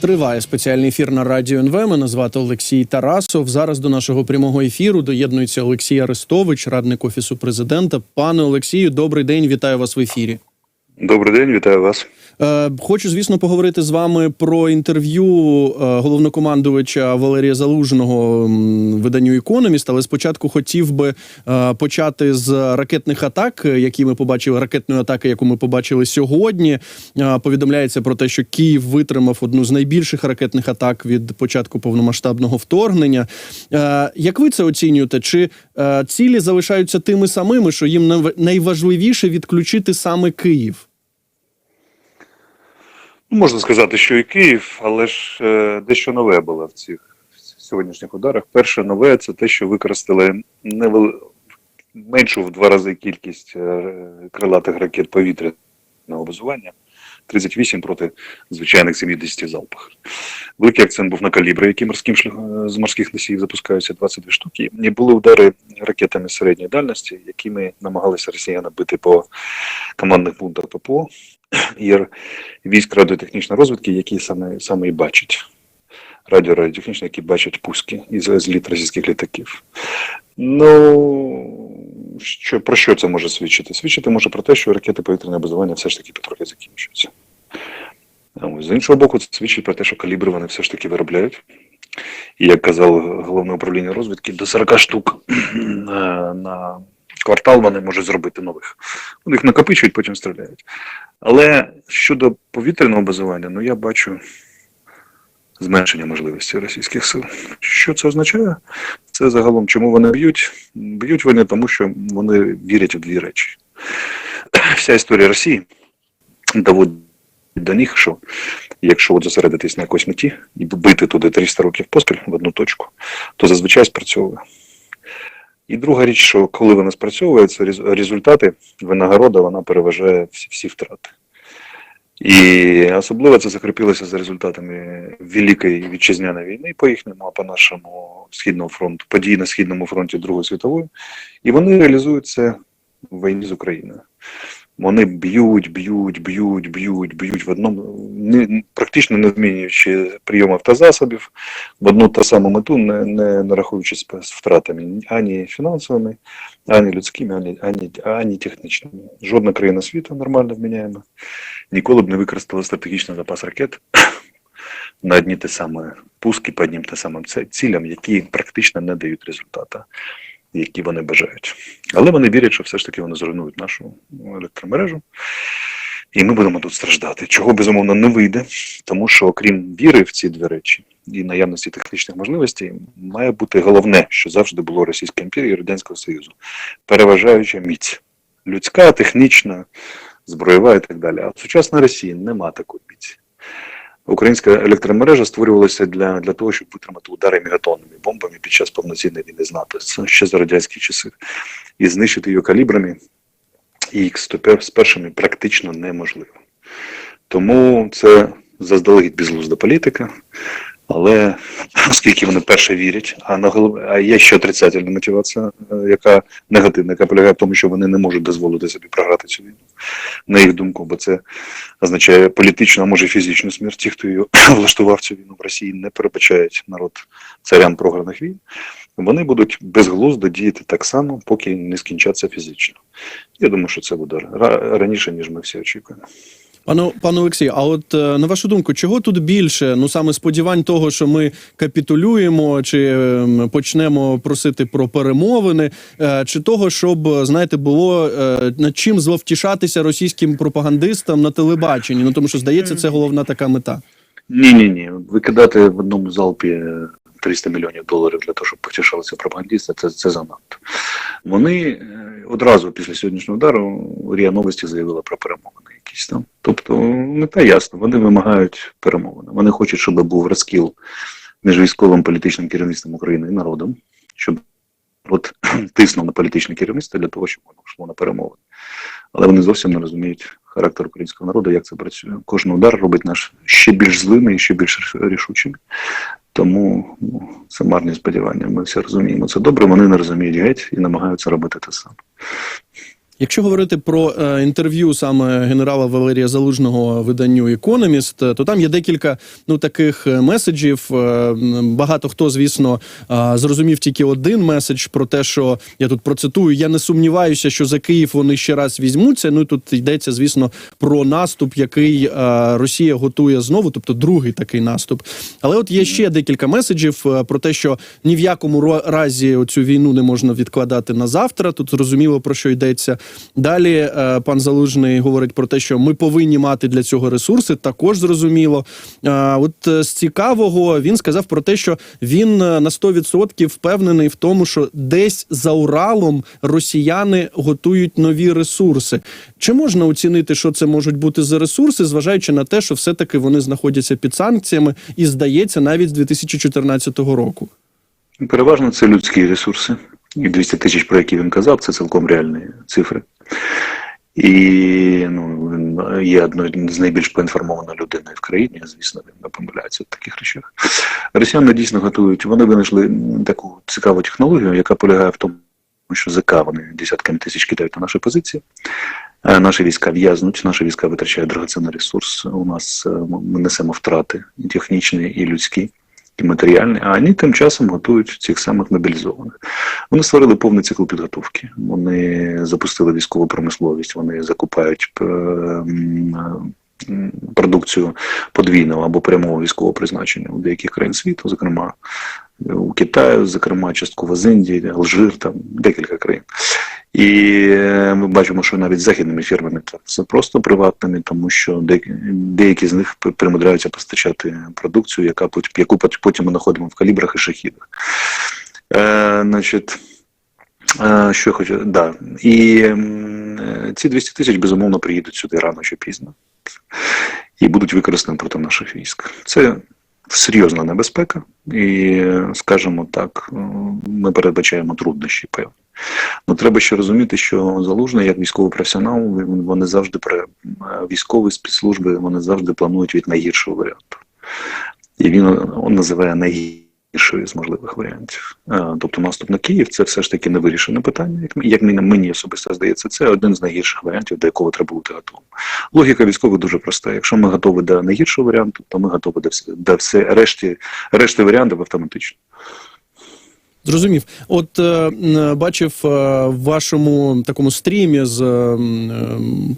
Триває спеціальний ефір на радіо НВ. Мене звати Олексій Тарасов. Зараз до нашого прямого ефіру доєднується Олексій Арестович, радник офісу президента. Пане Олексію, добрий день. Вітаю вас в ефірі. Добрий день, вітаю вас. Е, Хочу, звісно, поговорити з вами про інтерв'ю е, головнокомандувача Валерія Залужного виданню Економіст, але спочатку хотів би е, почати з ракетних атак, які ми побачили, ракетної атаки, яку ми побачили сьогодні. Повідомляється про те, що Київ витримав одну з найбільших ракетних атак від початку повномасштабного вторгнення. Як ви це оцінюєте? Чи цілі залишаються тими самими, що їм найважливіше відключити саме Київ? Ну, Можна сказати, що і Київ, але ж е, дещо нове було в цих сьогоднішніх ударах. Перше нове це те, що використали невел... меншу в два рази кількість е, крилатих ракет повітряного базування. 38 проти звичайних 70 залпах. Великий акцент був на калібри, які морським шлях- з морських носіїв запускаються 22 штуки. І були удари ракетами середньої дальності, якими намагалися росіяни бити по командних пунктах ППО і військ радіотехнічної розвідки, які саме, саме і бачать. Радіорадіотехнічні, які бачать пуски із зліт російських літаків. Ну, що, про що це може свідчити? Свідчити може про те, що ракети повітряного базування все ж таки потрохи закінчуються. З іншого боку, це свідчить про те, що калібри вони все ж таки виробляють. І як казав головне управління розвідки, до 40 штук на квартал вони можуть зробити нових. Вони їх накопичують, потім стріляють. Але щодо повітряного базування, ну я бачу зменшення можливості російських сил. Що це означає? Це загалом, чому вони б'ють? Б'ють вони тому, що вони вірять у дві речі. Вся історія Росії доводить до них, що якщо от зосередитись на якоїсь меті і бити туди 300 років поспіль в одну точку, то зазвичай спрацьовує. І друга річ, що коли вона спрацьовує, це результати, винагорода, вона переважає всі, всі втрати. І особливо це закріпилося за результатами Великої вітчизняної війни по їхньому, а по нашому східному фронту, події на східному фронті Другої світової. І вони реалізуються в війні з Україною. Вони б'ють, б'ють, б'ють, б'ють, б'ють в одному, не, практично не змінюючи прийомів та засобів, в одну та саму мету, не, не нарахуючись з втратами ані фінансовими, ані людськими, ані, ані, ані технічними. Жодна країна світу нормально вміняємо. Ніколи б не використала стратегічний запас ракет на одні те саме пуски по одним те самим цілям, які практично не дають результату, які вони бажають. Але вони вірять, що все ж таки вони зруйнують нашу електромережу. І ми будемо тут страждати. Чого безумовно не вийде, тому що окрім віри в ці дві речі і наявності технічних можливостей, має бути головне, що завжди було Російської імперії і Радянського Союзу, переважаюча міць людська, технічна, зброєва і так далі. А в сучасній Росії нема такої міці. Українська електромережа створювалася для, для того, щоб витримати удари мегатонними бомбами під час повноцінної війни з НАТО. Ще за радянські часи. І знищити її калібрами і їх з першими практично неможливо. Тому це заздалегідь безглузда політика. Але оскільки вони перше вірять, а на голов... а є ще отрицательна мотивація, е, яка негативна, яка полягає в тому, що вони не можуть дозволити собі програти цю війну, на їх думку, бо це означає політичну, а може фізичну смерть. Ті, хто її влаштував цю війну в Росії, не перебачають народ царям програних війн. Вони будуть безглуздо діяти так само, поки не скінчаться фізично. Я думаю, що це буде ра- раніше, ніж ми всі очікуємо. Пане пане Олексію, а от е, на вашу думку, чого тут більше? Ну саме сподівань того, що ми капітулюємо, чи ем, почнемо просити про перемовини, е, чи того, щоб знаєте, було е, над чим зловтішатися російським пропагандистам на телебаченні? Ну тому що здається, це головна така мета. Ні, ні, ні. Викидати в одному залпі е, 300 мільйонів доларів для того, щоб потішалися пропагандисти, це, це занадто. Вони одразу після сьогоднішнього удару РІА Новості заявила про перемовини якісь там. Тобто мета ясна, вони вимагають перемовини. Вони хочуть, щоб був розкіл між військовим політичним керівництвом України і народом, щоб от тиснув на політичне керівництво для того, щоб воно йшло на перемовини. Але вони зовсім не розуміють характер українського народу, як це працює. Кожен удар робить нас ще більш злими і ще більш рішучими. Тому ну, це марні сподівання. Ми всі розуміємо це добре. Вони не розуміють геть і намагаються робити те саме. Якщо говорити про е, інтерв'ю саме генерала Валерія Залужного виданню Економіст, то там є декілька ну таких е, меседжів. Е, багато хто, звісно, е, зрозумів тільки один меседж про те, що я тут процитую: я не сумніваюся, що за Київ вони ще раз візьмуться. Ну тут йдеться, звісно, про наступ, який е, Росія готує знову, тобто другий такий наступ. Але от є ще декілька меседжів е, про те, що ні в якому разі цю війну не можна відкладати на завтра. Тут зрозуміло про що йдеться. Далі е, пан Залужний говорить про те, що ми повинні мати для цього ресурси. Також зрозуміло. Е, От е, з цікавого він сказав про те, що він на 100% впевнений в тому, що десь за Уралом росіяни готують нові ресурси. Чи можна оцінити, що це можуть бути за ресурси, зважаючи на те, що все-таки вони знаходяться під санкціями і здається навіть з 2014 року? Переважно це людські ресурси. І 200 тисяч, про які він казав, це цілком реальні цифри. І ну, він є одною з найбільш поінформованих людей в країні, звісно, він не помиляється в таких речах. Росіяни дійсно готують, вони винайшли таку цікаву технологію, яка полягає в тому, що ЗК вони десятками тисяч кидають на наші позиції. Е, Наші війська в'язнуть, наші війська витрачають драгоцінний ресурс. У нас е, ми несемо втрати технічні, і людські і матеріальний, а вони тим часом готують цих самих мобілізованих. Вони створили повний цикл підготовки. Вони запустили військову промисловість, вони закупають продукцію подвійного або прямого військового призначення у деяких країн світу, зокрема у Китаю, зокрема, частково з Індії, Алжир, там декілька країн. І е, ми бачимо, що навіть західними фірмами це просто приватними, тому що деякі, з них примудряються постачати продукцію, яка яку потім ми знаходимо в калібрах і шахідах. Е, значить, е, що я хочу, да. І е, ці 200 тисяч безумовно приїдуть сюди рано чи пізно і будуть використані проти наших військ. Це серйозна небезпека, і, скажімо так, ми передбачаємо труднощі певні. Ну, треба ще розуміти, що залужний як військовий професіонал, вони завжди військові спецслужби вони завжди планують від найгіршого варіанту. І він називає найгіршою з можливих варіантів. Е, Тобто наступ на Київ це все ж таки невирішене питання. Як, мені особисто здається, це один з найгірших варіантів, до якого треба бути готовим. Логіка військових дуже проста. Якщо ми готові до найгіршого варіанту, то ми готові до все, до все решті, решти варіантів автоматично. Зрозумів. От е, бачив е, в вашому такому стрімі з е,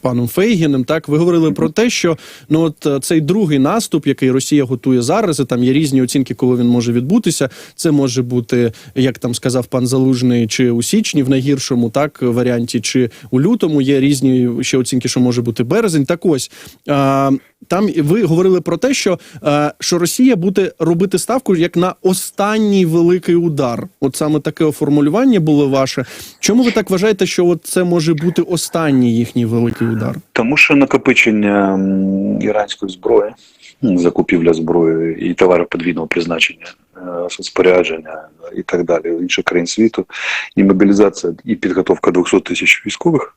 паном Фейгіним. Так ви говорили про те, що ну от е, цей другий наступ, який Росія готує зараз, і там є різні оцінки, коли він може відбутися. Це може бути, як там сказав пан Залужний, чи у січні, в найгіршому так варіанті, чи у лютому. Є різні ще оцінки, що може бути березень. Так ось. Е, там ви говорили про те, що, е, що Росія буде робити ставку як на останній великий удар. От саме таке формулювання було ваше. Чому ви так вважаєте, що от це може бути останній їхній великий удар? Тому що накопичення іранської зброї, закупівля зброї і товарів подвійного призначення, е, спорядження і так далі інших країн світу, і мобілізація і підготовка 200 тисяч військових,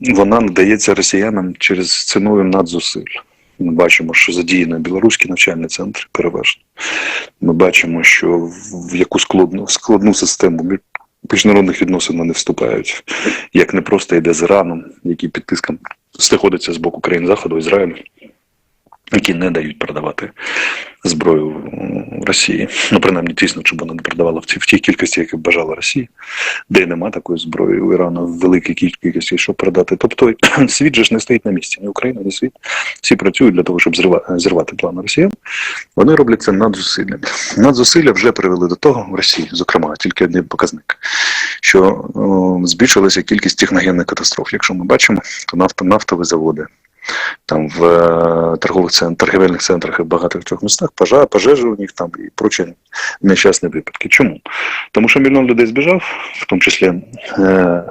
вона надається росіянам через ціною надзусиль. Ми бачимо, що задіяно білоруський навчальний центр переважно. Ми бачимо, що в- яку складну, складну систему міжнародних відносин вони вступають, як не просто йде з Іраном, який під тиском знаходиться з боку країн Заходу, Ізраїлю, які не дають продавати зброю Росії. Ну, принаймні, тісно, щоб вона не продавала в ті- в тій кількості, які бажала Росія, де нема такої зброї у Ірану в великій кількості, щоб продати. Тобто світ же ж не стоїть на місці, ні Україна, ні світ. Всі працюють для того, щоб зрива- зірвати плани росіян. Вони роблять це надзусиллями. Надзусилля вже привели до того в Росії, зокрема, тільки один показник, що о, збільшилася кількість техногенних катастроф. Якщо ми бачимо, то нафто, нафтові заводи. Там в е, торгових центрах, торгівельних центрах і в багатих цих містах пожежа, пожежі у них там і прочі нещасні випадки. Чому? Тому що мільйон людей збіжав, в тому числі е,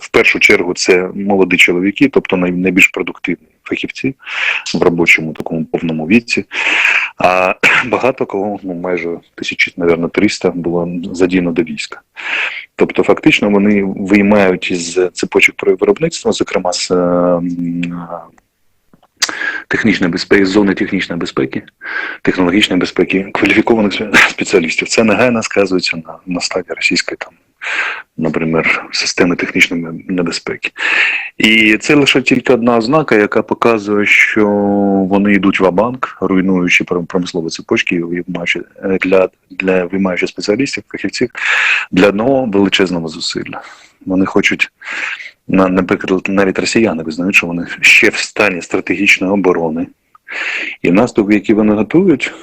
в першу чергу це молоді чоловіки, тобто найбільш продуктивні фахівці в робочому такому повному віці. А багато кого, ну майже тисячі, мабуть, 300 було задіяно до війська. Тобто, фактично, вони виймають із цепочок виробництва, зокрема з е, технічної безпеки, зони технічної безпеки, технологічної безпеки, кваліфікованих спеціалістів. Це негайно сказується на, на стадії російської там наприклад, системи технічної небезпеки. І це лише тільки одна ознака, яка показує, що вони йдуть в абанк, руйнуючи промислові цепочки, виймаючи е, для, для виймаючи спеціалістів, фахівців для одного величезного зусилля. Вони хочуть, наприклад, навіть росіяни визнають, що вони ще в стані стратегічної оборони. І наступ, який вони готують,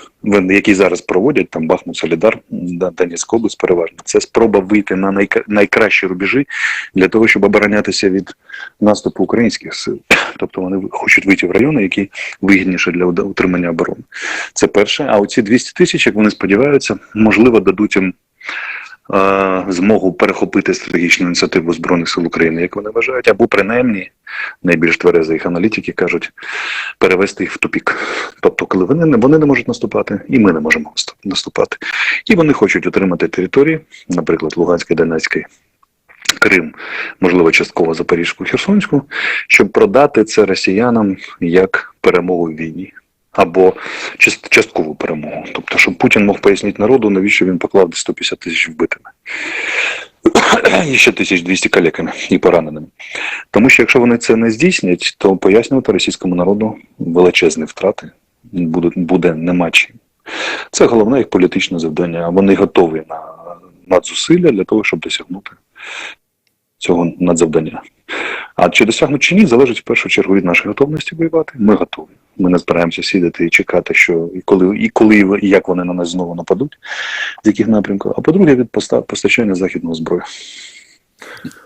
який зараз проводять, там Бахмут, Солідар, Да- Донецька область переважно, це спроба вийти на найкращі рубежі для того, щоб оборонятися від наступу українських сил. Тобто вони хочуть вийти в райони, які вигідніші для утримання оборони. Це перше. А оці 200 тисяч, як вони сподіваються, можливо, дадуть їм змогу перехопити стратегічну ініціативу Збройних сил України, як вони вважають, або принаймні найбільш тверезі їх аналітики кажуть, перевести їх в тупік. Тобто, коли вони вони не можуть наступати, і ми не можемо наступати. І вони хочуть отримати території, наприклад, Луганський, Донецький. Крим, можливо, частково Запорізьку, Херсонську, щоб продати це росіянам як перемогу в війні або часткову перемогу. Тобто, щоб Путін мог пояснити народу, навіщо він поклав десь 150 тисяч вбитими. І ще 1200 калеками і пораненими. Тому що якщо вони це не здійснять, то пояснювати російському народу величезні втрати буде, буде нема чим. Це головне їх політичне завдання. Вони готові на надзусилля для того, щоб досягнути цього надзавдання. А чи досягнуть чи ні, залежить в першу чергу від нашої готовності воювати. Ми готові. Ми не збираємося сидіти і чекати, що і коли, і коли і як вони на нас знову нападуть, з яких напрямків. А по-друге, від поста- постачання західного зброї.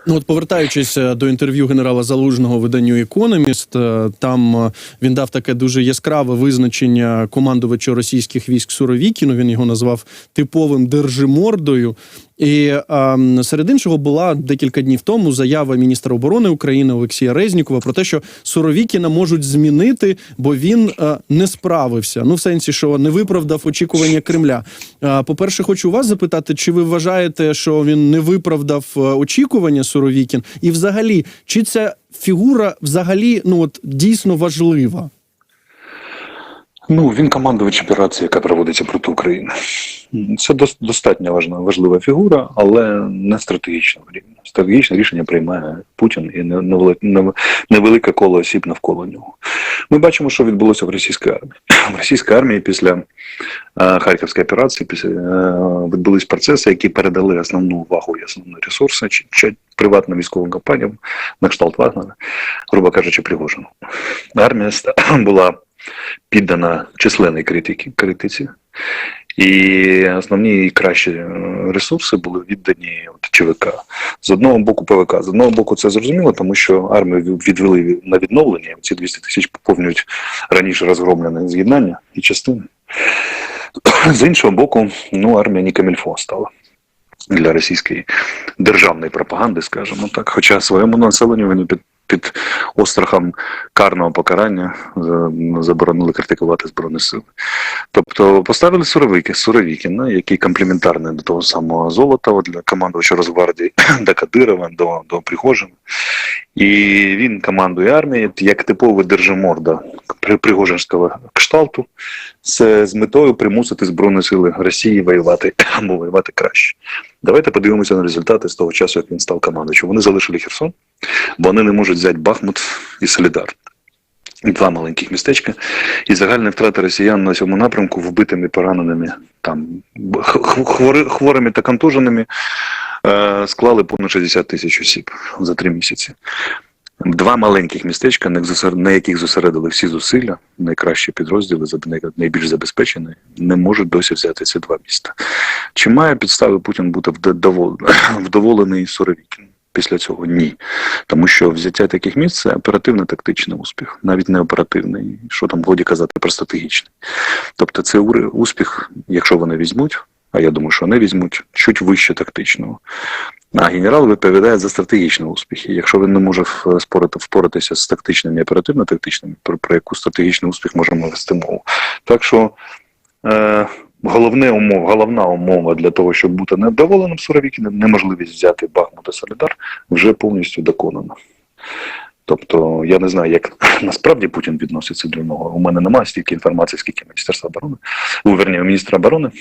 Ну, от повертаючись е, до інтерв'ю генерала Залужного виданню Економіст, е, там е, він дав таке дуже яскраве визначення командувача російських військ Суровікіну. Він його назвав типовим держимордою. І е, серед іншого була декілька днів тому заява міністра оборони України Олексія Резнікова про те, що Суровікіна можуть змінити, бо він е, не справився. Ну, в сенсі, що не виправдав очікування Кремля. Е, по-перше, хочу вас запитати, чи ви вважаєте, що він не виправдав е, очікування Суровікін? І взагалі, чи ця фігура взагалі ну от дійсно важлива? Ну, він командувач операції, яка проводиться проти України. Це дос- достатньо важна, важлива фігура, але не стратегічного рівня. Стратегічне рішення приймає Путін і не- невелике коло осіб навколо нього. Ми бачимо, що відбулося в російській армії. В російській армії після е, Харківської операції е, відбулись процеси, які передали основну увагу і основні ресурси чи, приватним військовим компаніям на кшталт Вагнера, грубо кажучи, Пригожину. Армія була піддана численній критиці. І основні і кращі е, ресурси були віддані от ЧВК. З одного боку ПВК, з одного боку, це зрозуміло, тому що армію відвели на відновлення. Ці 200 тисяч поповнюють раніше розгромлене з'єднання і частини. З іншого боку, ну армія не камільфо стала для російської державної пропаганди, скажімо так. Хоча своєму населенню вони під, під острахом карного покарання заборонили критикувати збройні сили. Тобто поставили Суровики, Суровікіна, який комплементарний до того самого Золотова, для командувача Росгвардії, до Кадирова, до, до Пригожина. І він командує армією як типовий держиморда Пригожинського кшталту. Це з метою примусити Збройні сили Росії воювати або воювати краще. Давайте подивимося на результати з того часу, як він став командуючим. Вони залишили Херсон, вони не можуть взяти Бахмут і Солідар. Два маленьких містечка, і загальні втрати росіян на цьому напрямку вбитими, пораненими, там хвори, хворими та контуженими е, склали понад 60 тисяч осіб за три місяці. Два маленьких містечка, на яких зосередили всі зусилля, найкращі підрозділи, найбільш забезпечені, не можуть досі взяти ці два міста. Чи має підстави Путін бути вдоволений Суровікін? Після цього ні. Тому що взяття таких місць це оперативно-тактичний успіх, навіть не оперативний, що там годі казати про стратегічний. Тобто це успіх, якщо вони візьмуть, а я думаю, що вони візьмуть чуть вище тактичного. А генерал відповідає за стратегічні успіхи. Якщо він не може впоратися з тактичними і оперативно-тактичними, про, про яку стратегічний успіх можемо вести мову. Так що е, головне умов, головна умова для того, щоб бути невдоволеним Суровікіним, неможливість взяти Бахмут і Солідар, вже повністю доконана. Тобто я не знаю, як насправді Путін відноситься до нього. У мене немає стільки інформації, скільки Міністерства оборони, у верні, міністра оборони.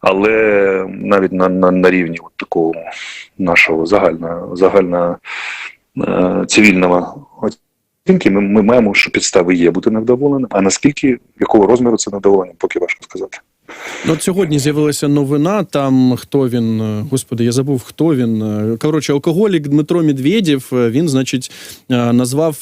Але навіть на, на, на рівні от такого нашого загального, загально е, цивільного оцінки ми, ми маємо, що підстави є бути невдоволеним. А наскільки якого розміру це невдоволення, поки важко сказати. Ну, От сьогодні з'явилася новина. Там хто він, е, господи, я забув, хто він. Е, Коротше, алкоголік Дмитро Медведєв. е, Він, значить, назвав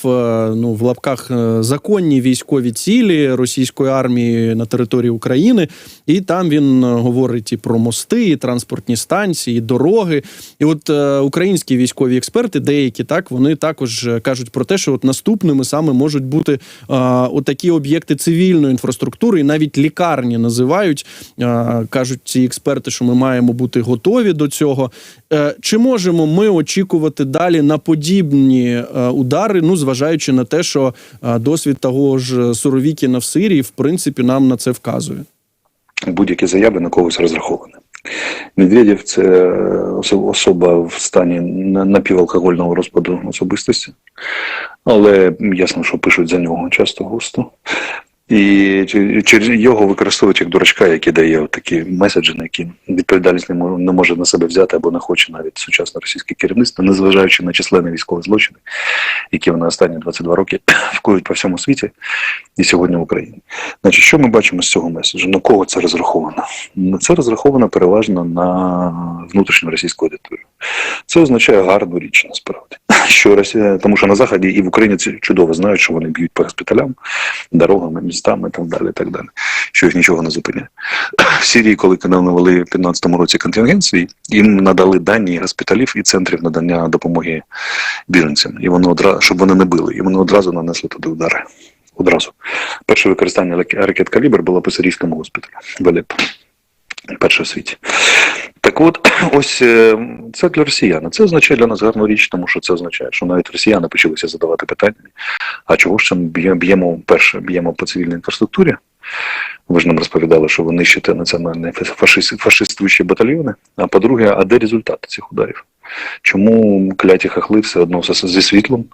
ну в лапках законні військові цілі російської армії на території України, і там він говорить і про мости, і транспортні станції, і дороги. І от українські військові експерти, деякі так, вони також кажуть про те, що от наступними саме можуть бути отакі об'єкти цивільної інфраструктури, і навіть лікарні називають. Е, кажуть ці експерти, що ми маємо бути готові до цього. Е, чи можемо ми очікувати далі на подібні е, удари? Ну, зважаючи на те, що досвід того ж Суровікіна в Сирії, в принципі, нам на це вказує. будь-які заяви на когось розраховані. Медведєв це особа в стані напівалкогольного розпаду особистості, але ясно, що пишуть за нього часто густо. І через його використовують як дурачка, який дає такі меседжі, на які відповідальність не може, на себе взяти або не хоче навіть сучасне російське керівництво, незважаючи на численні військові злочини, які вони останні 22 роки вкують по всьому світі і сьогодні в Україні. Значить, що ми бачимо з цього меседжу? На кого це розраховано? Це розраховано переважно на внутрішню російську аудиторію. Це означає гарну річ насправді. Що Росія, тому що на заході і в Україні це чудово знають, що вони б'ють по госпіталям, дорогами, містами і так далі. Так далі. Що їх нічого не зупиняє. В Сирії, коли навели в 2015 році контингенції, їм надали дані госпіталів і центрів надання допомоги біженцям, і вони одразу, щоб вони не били, і вони одразу нанесли туди удари. Одразу. Перше використання ракет калібр було по сирійському госпіталі в Алеппо. Перше в світі. Так от, ось е, це для росіян. Це означає для нас гарну річ, тому що це означає, що навіть росіяни почалися задавати питання. А чого ж ми б'ємо перше, б'ємо по цивільній інфраструктурі? Ви ж нам розповідали, що ви нищите національні фашист, фашистуючі батальйони. А по-друге, а де результати цих ударів? Чому кляті хахли все одно зі світлом,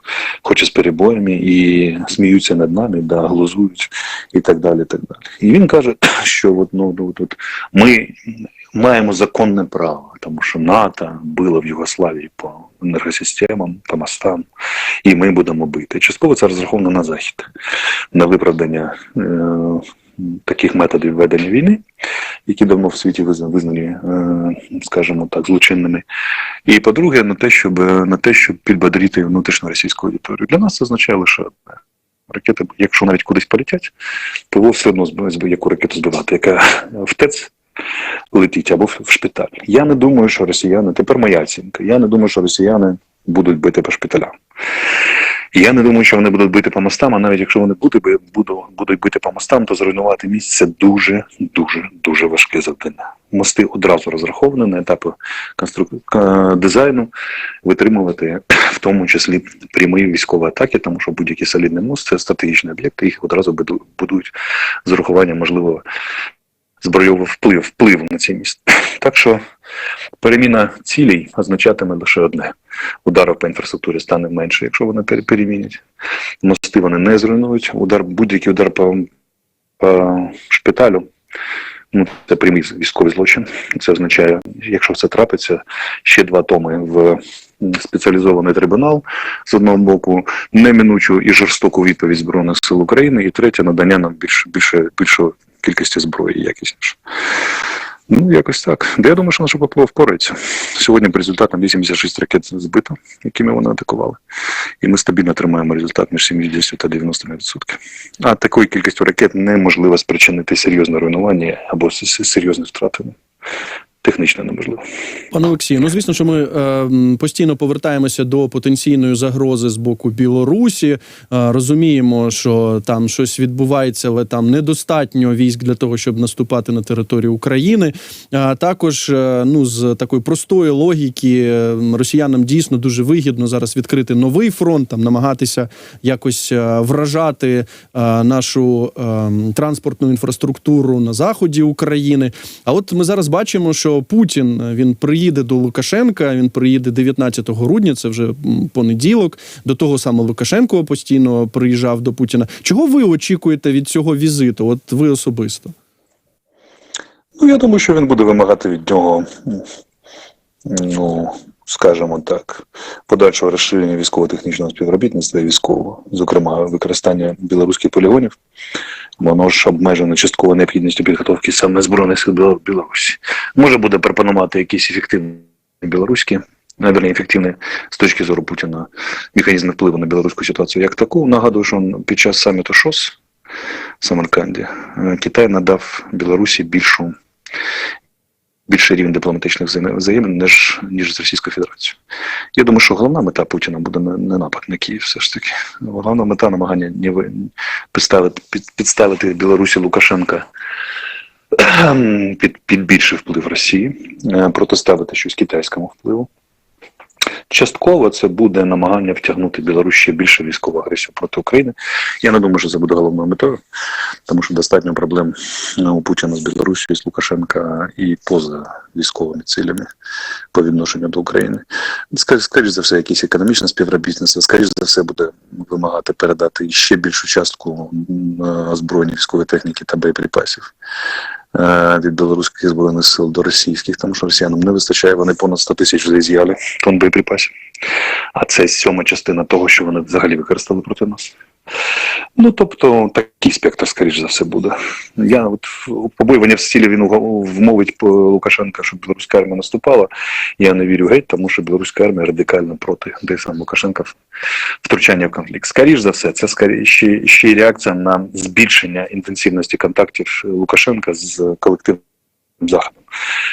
хоч і з перебоями, і сміються над нами, да, глузують і так далі. І, так далі. і він каже, що от, ну, ну, от, ми маємо законне право, тому що НАТО било в Югославії по енергосистемам, по мостам, і ми будемо бити. Частково це розраховано на захід, на виправдання е, таких методів ведення війни, які давно в світі визнані, е, скажімо так, злочинними. І по-друге, на те, щоб на те, щоб підбодрити внутрішню російську аудиторію. Для нас це означає лише одне. Ракети, якщо навіть кудись полетять, то все одно яку ракету збивати, яка в ТЕЦ летить або в шпиталь. Я не думаю, що росіяни, тепер моя оцінка, я не думаю, що росіяни будуть бити по шпиталям. Я не думаю, що вони будуть бити по мостам, а навіть якщо вони будуть, будуть бити по мостам, то зруйнувати місць це дуже, дуже, дуже важке завдання. Мости одразу розраховані на етапи конструк... дизайну витримувати в тому числі прямі військові атаки, тому що будь-який солідний мост це стратегічний об'єкт, їх одразу буду- будують з урахуванням можливо збройового вплив, впливу на ці міст. Так що переміна цілей означатиме лише одне: ударів по інфраструктурі стане менше, якщо вони пере- перемінять. Мости вони не зруйнують. Удар, будь-який удар по, по шпиталю. Ну, це прямий військовий злочин. Це означає, якщо це трапиться, ще два томи в спеціалізований трибунал з одного боку, неминучу і жорстоку відповідь Збройних сил України, і третє надання нам більш, більше, більшої кількості зброї якісніше. Ну, якось так. Де я думаю, що наша ППО впорається. Сьогодні по результатам 86 ракет збито, якими вони атакували. І ми стабільно тримаємо результат між 70 та 90%. А такою кількістю ракет неможливо спричинити серйозне руйнування або серйозні втрати. Технічно неможливо. Пане Олексію, ну звісно, що ми е, постійно повертаємося до потенційної загрози з боку Білорусі. Е, розуміємо, що там щось відбувається, але там недостатньо військ для того, щоб наступати на територію України. А також е, ну з такої простої логіки е, росіянам дійсно дуже вигідно зараз відкрити новий фронт, там намагатися якось е, вражати е, нашу е, транспортну інфраструктуру на заході України. А от ми зараз бачимо, що Путін е, він приїде до Лукашенка. Він приїде 19 грудня. Це вже понеділок. До того самого Лукашенко постійно приїжджав до Путіна. Чого ви очікуєте від цього візиту? От ви особисто? Ну, я думаю, що він буде вимагати від нього, ну, скажімо так, подальшого розширення військово-технічного співробітництва і військового, зокрема, використання білоруських полігонів. Воно ж обмежено частково необхідністю підготовки саме Збройних сил Біло- Білорусі. Може буде пропонувати якісь ефективні білоруські, найбільш ефективні з точки зору Путіна механізми впливу на білоруську ситуацію як таку. Нагадую, що під час саміту ШОС в Самарканді е, Китай надав Білорусі більшу більший рівень дипломатичних взаєм- взаємин, ніж, ніж з Російською Федерацією. Я думаю, що головна мета Путіна буде не, напад на Київ, все ж таки. Головна мета намагання підставити, під, підставити Білорусі Лукашенка під, під більший вплив Росії, е, протиставити щось китайському впливу. Частково це буде намагання втягнути Білорусь ще більше військову агресію проти України. Я не думаю, що це буде головною метою, тому що достатньо проблем е, у Путіна з Білорусією, з Лукашенка і поза військовими цілями по відношенню до України. Скоріше, скоріш за все, якесь економічне співробітництво, скоріш за все, буде вимагати передати ще більшу частку е, озброєння військової техніки та боєприпасів від білоруських збройних сил до російських, тому що росіянам не вистачає, вони понад 100 тисяч вже з'яли тонн боєприпасів. А це сьома частина того, що вони взагалі використали проти нас. Ну, тобто, такий спектр, скоріш за все, буде. Я от побоювання в стілі він вмовить Лукашенка, щоб білоруська армія наступала. Я не вірю геть, тому що білоруська армія радикально проти де сам Лукашенка втручання в конфлікт. Скоріш за все, це ще, ще й реакція на збільшення інтенсивності контактів Лукашенка з колективним заходом.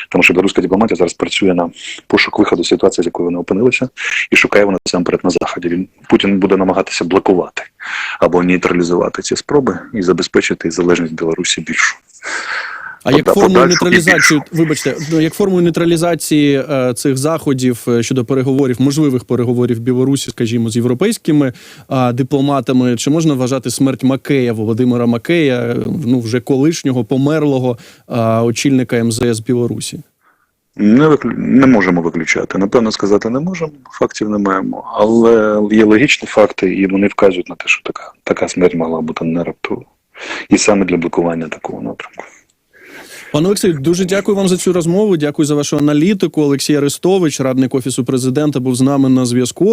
Тому що білоруська дипломатія зараз працює на пошук виходу ситуації, з якої вони опинилися, і шукає вона насамперед на заході. Він Путін буде намагатися блокувати або нейтралізувати ці спроби і забезпечити залежність Білорусі більшу. А як Пода- форму нейтралізації, вибачте, ну як форму нейтралізації е, цих заходів е, щодо переговорів, можливих переговорів Білорусі, скажімо, з європейськими е, дипломатами, чи можна вважати смерть Макея Володимира Макея, е, ну вже колишнього померлого е, очільника МЗС Білорусі? Не, виклю... не можемо виключати. Напевно, сказати не можемо, фактів не маємо, але є логічні факти, і вони вказують на те, що така, така смерть могла бути не раптово. І саме для блокування такого напрямку. Пане Олексію, дуже дякую вам за цю розмову. Дякую за вашу аналітику. Олексій Арестович, радник офісу президента, був з нами на зв'язку.